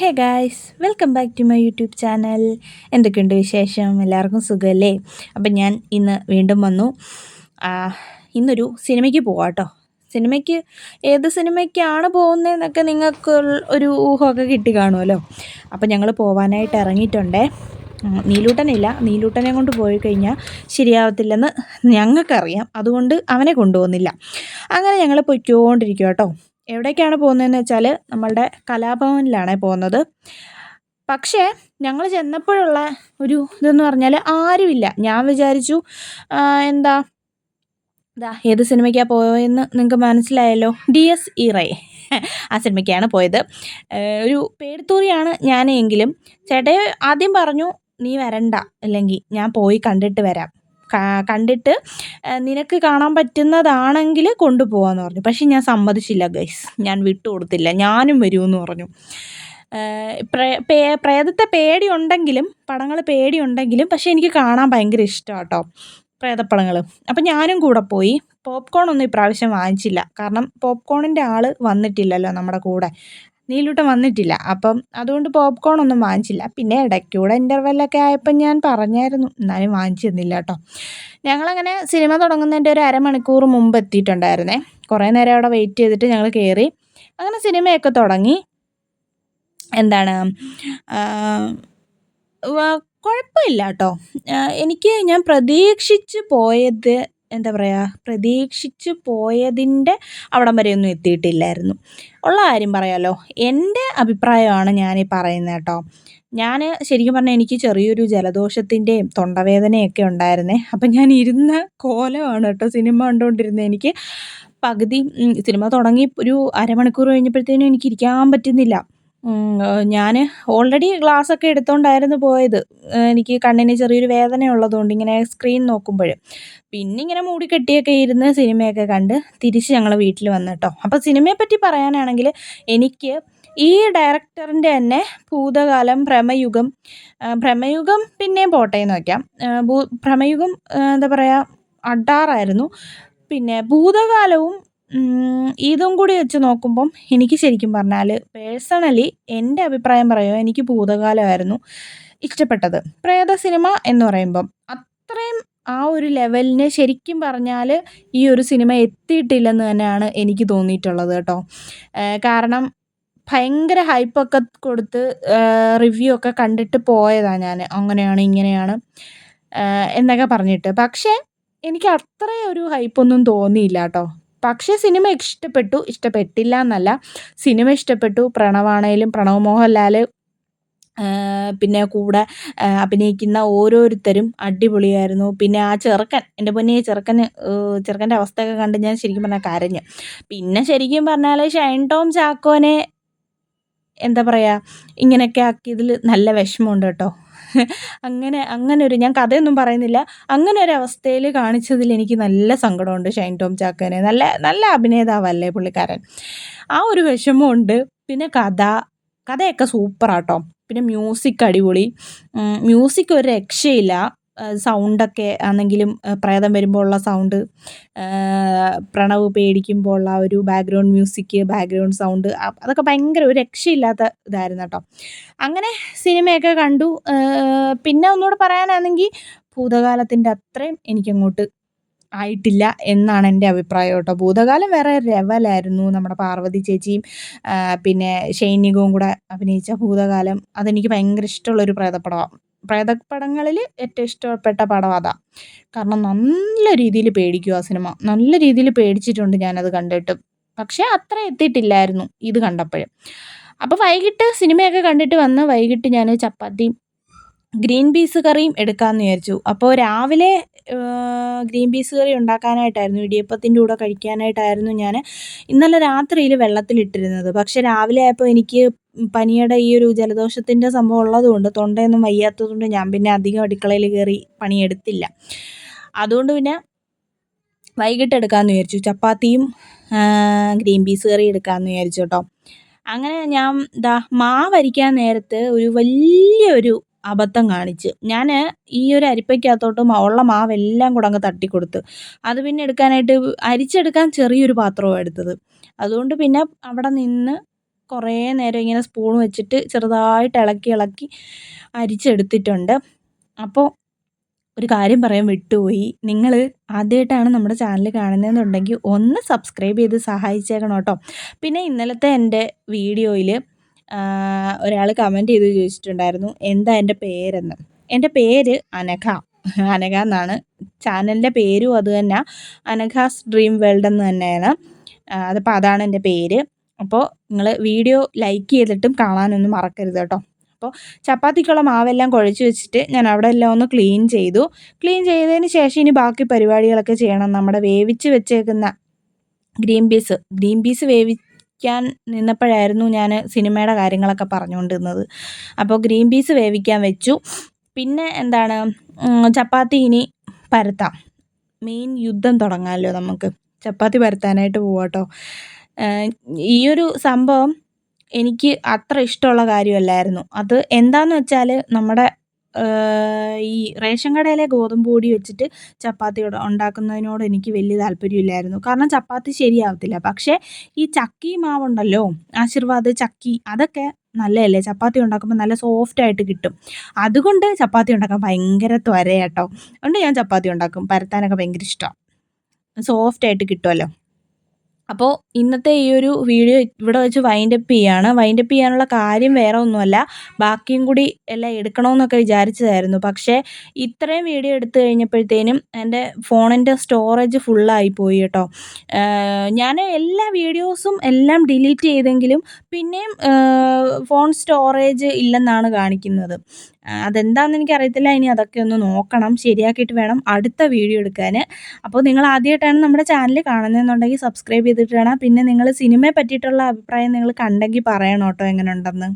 Hey guys welcome back to my YouTube channel എന്തൊക്കെയുണ്ട് വിശേഷം? എല്ലാവർക്കും സുഖമല്ലേ അപ്പം ഞാൻ ഇന്ന് വീണ്ടും വന്നു. ഇന്നൊരു സിനിമയ്ക്ക് പോവാം കേട്ടോ സിനിമയ്ക്ക് ഏത് സിനിമയ്ക്കാണ് പോകുന്നതെന്നൊക്കെ നിങ്ങൾക്ക് ഒരു ഊഹമൊക്കെ കിട്ടി കാണുമല്ലോ. അപ്പം ഞങ്ങൾ പോവാനായിട്ട് ഇറങ്ങിയിട്ടുണ്ടേ. നീലൂട്ടനില്ല. നീലൂട്ടനെ കൊണ്ട് പോയി കഴിഞ്ഞാൽ ശരിയാവത്തില്ലെന്ന് ഞങ്ങൾക്കറിയാം. അതുകൊണ്ട് അവനെ കൊണ്ടുപോകുന്നില്ല. അങ്ങനെ ഞങ്ങൾ പൊയ്ക്കോണ്ടിരിക്കും കേട്ടോ എവിടേക്കാണ് പോകുന്നതെന്ന് വെച്ചാൽ നമ്മളുടെ കലാഭവനിലാണ് പോകുന്നത്. പക്ഷേ ഞങ്ങൾ ചെന്നപ്പോഴുള്ള ഒരു ഇതെന്ന് പറഞ്ഞാൽ ആരുമില്ല. ഞാൻ വിചാരിച്ചു എന്താ ഇതാ ഏത് സിനിമയ്ക്കാണ് പോയെന്ന് നിങ്ങൾക്ക് മനസ്സിലായല്ലോ? ഡി എസ് ഇറേ ആ സിനിമയ്ക്കാണ് പോയത്. ഒരു പേടിത്തൂറിയാണ് ഞാനെങ്കിലും. ചേട്ടയെ ആദ്യം പറഞ്ഞു നീ വരണ്ട. അല്ലെങ്കിൽ ഞാൻ പോയി കണ്ടിട്ട് വരാം. കണ്ടിട്ട് നിനക്ക് കാണാൻ പറ്റുന്നതാണെങ്കിൽ കൊണ്ടുപോകാമെന്ന് പറഞ്ഞു. പക്ഷേ ഞാൻ സമ്മതിച്ചില്ല ഗൈസ് ഞാൻ വിട്ടു കൊടുത്തില്ല ഞാനും വരുമെന്ന് പറഞ്ഞു. പ്രേതത്തെ പേടിയുണ്ടെങ്കിലും പടങ്ങൾ പേടിയുണ്ടെങ്കിലും പക്ഷേ എനിക്ക് കാണാൻ ഭയങ്കര ഇഷ്ടമാണ് കേട്ടോ പ്രേതപ്പടങ്ങൾ അപ്പം ഞാനും കൂടെ പോയി. പോപ്കോൺ ഒന്നും ഇപ്രാവശ്യം വാങ്ങിച്ചില്ല. കാരണം പോപ്കോണിന്റെ ആൾ വന്നിട്ടില്ലല്ലോ നമ്മുടെ കൂടെ. നീലൂട്ടൻ വന്നിട്ടില്ല. അപ്പം അതുകൊണ്ട് പോപ്കോൺ ഒന്നും വാങ്ങിച്ചില്ല. പിന്നെ ഇടയ്ക്കൂടെ ഇന്റർവെല്ലൊക്കെ ആയപ്പോൾ ഞാൻ പറഞ്ഞായിരുന്നു എന്നാലും വാങ്ങിച്ചു തന്നില്ല കേട്ടോ ഞങ്ങളങ്ങനെ സിനിമ തുടങ്ങുന്നതിന്റെ ഒരു അരമണിക്കൂർ മുമ്പ് എത്തിയിട്ടുണ്ടായിരുന്നേ. കുറേ നേരം അവിടെ വെയിറ്റ് ചെയ്തിട്ട് ഞങ്ങൾ കയറി അങ്ങനെ സിനിമയൊക്കെ തുടങ്ങി. എന്താണ് കുഴപ്പമില്ല കേട്ടോ എനിക്ക് ഞാൻ പ്രതീക്ഷിച്ച് പോയത് എന്താ പറയുക പ്രതീക്ഷിച്ച് പോയതിന്റെ അവിടം വരെയൊന്നും എത്തിയിട്ടില്ലായിരുന്നു. ഉള്ള കാര്യം പറയാമല്ലോ എന്റെ അഭിപ്രായമാണ് ഞാൻ ഈ പറയുന്നത് കേട്ടോ. ഞാൻ ശരിക്കും പറഞ്ഞാൽ എനിക്ക് ചെറിയൊരു ജലദോഷത്തിന്റെയും തൊണ്ടവേദനയൊക്കെ ഉണ്ടായിരുന്നേ. അപ്പം ഞാൻ ഇരുന്ന കോലമാണ് കേട്ടോ സിനിമ കണ്ടുകൊണ്ടിരുന്നത് എനിക്ക് പകുതി സിനിമ തുടങ്ങി ഒരു അരമണിക്കൂർ കഴിഞ്ഞപ്പോഴത്തേനും എനിക്ക് ഇരിക്കാൻ പറ്റുന്നില്ല. ഞാൻ ഓൾറെഡി ഗ്ലാസ്സൊക്കെ എടുത്തുകൊണ്ടായിരുന്നു പോയത്. എനിക്ക് കണ്ണിന് ചെറിയൊരു വേദന ഉള്ളതുകൊണ്ട് ഇങ്ങനെ സ്ക്രീൻ നോക്കുമ്പോൾ പിന്നെ ഇങ്ങനെ മൂടിക്കെട്ടിയൊക്കെ ഇരുന്ന് സിനിമയൊക്കെ കണ്ട് തിരിച്ച് ഞങ്ങൾ വീട്ടിൽ വന്നു കേട്ടോ അപ്പോൾ സിനിമയെപ്പറ്റി പറയാനാണെങ്കിൽ എനിക്ക് ഈ ഡയറക്ടറിന്റെ തന്നെ ഭൂതകാലം ഭ്രമയുഗം ഭ്രമയുഗം പിന്നെയും പോട്ടെ എന്ന് വയ്ക്കാം ഭൂ ഭ്രമയുഗം എന്താ പറയുക അഡാറായിരുന്നു പിന്നെ ഭൂതകാലവും ഇതും കൂടി വെച്ച് നോക്കുമ്പം എനിക്ക് ശരിക്കും പറഞ്ഞാൽ പേഴ്സണലി എന്റെ അഭിപ്രായം പറയുക എനിക്ക് ഭൂതകാലമായിരുന്നു ഇഷ്ടപ്പെട്ടത്. പ്രേത സിനിമ എന്ന് പറയുമ്പം അത്രയും ആ ഒരു ലെവലിന് ശരിക്കും പറഞ്ഞാൽ ഈ ഒരു സിനിമ എത്തിയിട്ടില്ലെന്ന് തന്നെയാണ് എനിക്ക് തോന്നിയിട്ടുള്ളത് കേട്ടോ. കാരണം ഭയങ്കര ഹൈപ്പൊക്കെ കൊടുത്ത് റിവ്യൂ ഒക്കെ കണ്ടിട്ട് പോയതാണ് ഞാൻ അങ്ങനെയാണ് ഇങ്ങനെയാണ് എന്നൊക്കെ പറഞ്ഞിട്ട്. പക്ഷേ എനിക്ക് അത്രയും ഒരു ഹൈപ്പൊന്നും തോന്നിയില്ല കേട്ടോ. പക്ഷേ സിനിമ ഇഷ്ടപ്പെട്ടു. ഇഷ്ടപ്പെട്ടില്ല എന്നല്ല സിനിമ ഇഷ്ടപ്പെട്ടു. പ്രണവാണേലും പ്രണവ് മോഹൻലാൽ പിന്നെ കൂടെ അഭിനയിക്കുന്ന ഓരോരുത്തരും അടിപൊളിയായിരുന്നു. പിന്നെ ആ ചെറുക്കൻ എന്റെ പൊന്നെ ചെറുക്കൻ ചെറുക്കന്റെ അവസ്ഥയൊക്കെ കണ്ട് ഞാൻ ശരിക്കും പറഞ്ഞാൽ കരഞ്ഞു. പിന്നെ ശരിക്കും പറഞ്ഞാൽ ഷൈൻ ടോം ചാക്കോനെ എന്താ പറയുക ഇങ്ങനെയൊക്കെ ആക്കിയതിൽ നല്ല വിഷമമുണ്ട് കേട്ടോ. അങ്ങനെ അങ്ങനെ ഒരു ഞാൻ കഥയൊന്നും പറയുന്നില്ല. അങ്ങനെ ഒരു അവസ്ഥയിൽ കാണിച്ചതിൽ എനിക്ക് നല്ല സങ്കടമുണ്ട് ഷൈൻ ടോം ചാക്കനെ. നല്ല നല്ല അഭിനേതാവല്ലേ പുള്ളിക്കാരൻ. ആ ഒരു വിഷമമുണ്ട്. പിന്നെ കഥ കഥയൊക്കെ സൂപ്പറാട്ടോ. പിന്നെ മ്യൂസിക് അടിപൊളി. മ്യൂസിക് ഒരു രക്ഷയില്ല. സൗണ്ടൊക്കെ ആണെങ്കിലും പ്രേതം വരുമ്പോൾ ഉള്ള സൗണ്ട് പ്രണവ് പേടിക്കുമ്പോൾ ഉള്ള ഒരു ബാക്ക്ഗ്രൗണ്ട് മ്യൂസിക് ബാക്ക്ഗ്രൗണ്ട് സൗണ്ട് അതൊക്കെ ഭയങ്കര ഒരു രക്ഷയില്ലാത്ത ഇതായിരുന്നു കേട്ടോ. അങ്ങനെ സിനിമയൊക്കെ കണ്ടു. പിന്നെ ഒന്നുകൂടെ പറയാനാണെങ്കിൽ ഭൂതകാലത്തിന്റെ അത്രയും എനിക്കങ്ങോട്ട് ആയിട്ടില്ല എന്നാണ് എന്റെ അഭിപ്രായം കേട്ടോ. ഭൂതകാലം വേറെ ലെവലായിരുന്നു. നമ്മുടെ പാർവതി ചേച്ചിയും പിന്നെ ഷൈനികവും കൂടെ അഭിനയിച്ച ഭൂതകാലം അതെനിക്ക് ഭയങ്കര ഇഷ്ടമുള്ളൊരു പ്രേതപ്പടമാണ് പ്രേതപ്പടങ്ങളിൽ ഏറ്റവും ഇഷ്ടപ്പെട്ട പടം അതാണ് കാരണം നല്ല രീതിയിൽ പേടിക്കും ആ സിനിമ. നല്ല രീതിയിൽ പേടിച്ചിട്ടുണ്ട് ഞാനത് കണ്ടിട്ട്. പക്ഷേ അത്ര എത്തിയിട്ടില്ലായിരുന്നു ഇത് കണ്ടപ്പോൾ അപ്പോൾ വൈകിട്ട് സിനിമയൊക്കെ കണ്ടിട്ട് വന്ന് വൈകിട്ട് ഞാൻ ചപ്പാത്തിയും ഗ്രീൻ പീസ് കറിയും എടുക്കാമെന്ന് വിചാരിച്ചു. അപ്പോൾ രാവിലെ ഗ്രീൻ പീസ് കറി ഉണ്ടാക്കാനായിട്ടായിരുന്നു. ഇടിയപ്പത്തിന്റെ കൂടെ കഴിക്കാനായിട്ടായിരുന്നു ഞാൻ ഇന്നലെ രാത്രിയിൽ വെള്ളത്തിലിട്ടിരുന്നത്. പക്ഷേ രാവിലെ ആയപ്പോൾ എനിക്ക് പനിയുടെ ഈ ഒരു ജലദോഷത്തിന്റെ സംഭവം ഉള്ളതുകൊണ്ട് തൊണ്ടയൊന്നും വയ്യാത്തതുകൊണ്ട് ഞാൻ പിന്നെ അധികം അടുക്കളയിൽ കയറി പണിയെടുത്തില്ല. അതുകൊണ്ട് പിന്നെ വൈകിട്ട് എടുക്കാമെന്ന് വിചാരിച്ചു. ചപ്പാത്തിയും ഗ്രീൻ പീസ് കറി എടുക്കാമെന്ന് വിചാരിച്ചു കേട്ടോ. അങ്ങനെ ഞാൻ ദാ മാവരിക്കാൻ നേരത്ത് ഒരു വലിയൊരു അബദ്ധം കാണിച്ച്. ഞാൻ ഈ ഒരു അരിപ്പയ്ക്കകത്തോട്ട് ഉള്ള മാവെല്ലാം കൂടെ അങ്ങ് തട്ടിക്കൊടുത്ത്. അത് പിന്നെ എടുക്കാനായിട്ട് അരിച്ചെടുക്കാൻ ചെറിയൊരു പാത്രമാണ് എടുത്തത്. അതുകൊണ്ട് പിന്നെ അവിടെ നിന്ന് കുറേ നേരം ഇങ്ങനെ സ്പൂൺ വെച്ചിട്ട് ചെറുതായിട്ട് ഇളക്കി ഇളക്കി അരിച്ചെടുത്തിട്ടുണ്ട്. അപ്പോൾ ഒരു കാര്യം പറയാൻ വിട്ടുപോയി. നിങ്ങൾ ആദ്യമായിട്ടാണ് നമ്മുടെ ചാനൽ കാണുന്നതെന്നുണ്ടെങ്കിൽ ഒന്ന് സബ്സ്ക്രൈബ് ചെയ്ത് സഹായിച്ചേക്കണം കേട്ടോ. പിന്നെ ഇന്നലത്തെ എന്റെ വീഡിയോയിൽ ഒരാൾ കമന്റ് ചെയ്ത് ചോദിച്ചിട്ടുണ്ടായിരുന്നു എന്താ എന്റെ പേരെന്ന്? എന്റെ പേര് അനഘ. അനഘ എന്നാണ്. ചാനലിന്റെ പേരും അത് തന്നെ. അനഘാസ് ഡ്രീം വേൾഡ് എന്ന് തന്നെയാണ്. അതിപ്പോൾ അതാണ് എന്റെ പേര്. അപ്പോൾ നിങ്ങൾ വീഡിയോ ലൈക്ക് ചെയ്തിട്ടും കാണാനൊന്നും മറക്കരുത് കേട്ടോ. അപ്പോൾ ചപ്പാത്തിക്കുള്ള മാവെല്ലാം കുഴച്ച് വെച്ചിട്ട് ഞാൻ അവിടെ എല്ലാം ഒന്ന് ക്ലീൻ ചെയ്തു. ക്ലീൻ ചെയ്തതിന് ശേഷം ഇനി ബാക്കി പരിപാടികളൊക്കെ ചെയ്യണം. നമ്മുടെ വേവിച്ച് വെച്ചേക്കുന്ന ഗ്രീൻ പീസ്. ഗ്രീൻ പീസ് വേവിക്കാൻ നിന്നപ്പോഴായിരുന്നു ഞാൻ സിനിമയുടെ കാര്യങ്ങളൊക്കെ പറഞ്ഞുകൊണ്ടിരുന്നത്. അപ്പോൾ ഗ്രീൻ പീസ് വേവിക്കാൻ വെച്ചു. പിന്നെ എന്താണ് ചപ്പാത്തി ഇനി പരത്താം. മെയിൻ യുദ്ധം തുടങ്ങാമല്ലോ നമുക്ക്. ചപ്പാത്തി പരത്താനായിട്ട് പോവാട്ടോ ഈ ഒരു സംഭവം എനിക്ക് അത്ര ഇഷ്ടമുള്ള കാര്യമല്ലായിരുന്നു. അത് എന്താണെന്ന് വെച്ചാൽ നമ്മുടെ ഈ റേഷൻ കടയിലെ ഗോതമ്പ് പൊടി വെച്ചിട്ട് ചപ്പാത്തി ഉണ്ടാക്കുന്നതിനോട് എനിക്ക് വലിയ താല്പര്യമില്ലായിരുന്നു. കാരണം ചപ്പാത്തി ശരിയാവത്തില്ല. പക്ഷേ ഈ ചക്കി മാവുണ്ടല്ലോ ആശീർവാദ് ചക്കി അതൊക്കെ നല്ലതല്ലേ? ചപ്പാത്തി ഉണ്ടാക്കുമ്പോൾ നല്ല സോഫ്റ്റ് ആയിട്ട് കിട്ടും. അതുകൊണ്ട് ചപ്പാത്തി ഉണ്ടാക്കാൻ ഭയങ്കര ത്വരയാട്ടോ. അതുകൊണ്ട് ഞാൻ ചപ്പാത്തി ഉണ്ടാക്കും. പരത്താനൊക്കെ ഭയങ്കര ഇഷ്ടമാണ് സോഫ്റ്റ് ആയിട്ട് കിട്ടുമല്ലോ അപ്പോൾ ഇന്നത്തെ ഈ ഒരു വീഡിയോ ഇവിടെ വെച്ച് വൈൻഡപ്പ് ചെയ്യാണ്. വൈൻഡപ്പ് ചെയ്യാനുള്ള കാര്യം വേറെ ഒന്നുമല്ല. ബാക്കിയും കൂടി എല്ലാം എടുക്കണമെന്നൊക്കെ വിചാരിച്ചതായിരുന്നു. പക്ഷേ ഇത്രയും വീഡിയോ എടുത്തു കഴിഞ്ഞപ്പോഴത്തേനും എന്റെ ഫോണിന്റെ സ്റ്റോറേജ് ഫുള്ളായി പോയി കേട്ടോ. ഞാൻ എല്ലാ വീഡിയോസും എല്ലാം ഡിലീറ്റ് ചെയ്തെങ്കിലും പിന്നെയും ഫോൺ സ്റ്റോറേജ് ഇല്ലെന്നാണ് കാണിക്കുന്നത്. അതെന്താണെന്ന് എനിക്കറിയത്തില്ല. ഇനി അതൊക്കെ ഒന്ന് നോക്കണം. ശരിയാക്കിയിട്ട് വേണം അടുത്ത വീഡിയോ എടുക്കാൻ അപ്പോൾ നിങ്ങൾ ആദ്യമായിട്ടാണ് നമ്മുടെ ചാനൽ കാണുന്നതെന്നുണ്ടെങ്കിൽ സബ്സ്ക്രൈബ് ചെയ്തിട്ട് വേണം. പിന്നെ നിങ്ങൾ സിനിമയെ പറ്റിയിട്ടുള്ള അഭിപ്രായം നിങ്ങൾ കണ്ടെങ്കിൽ പറയണം കേട്ടോ എങ്ങനെ ഉണ്ടെന്ന്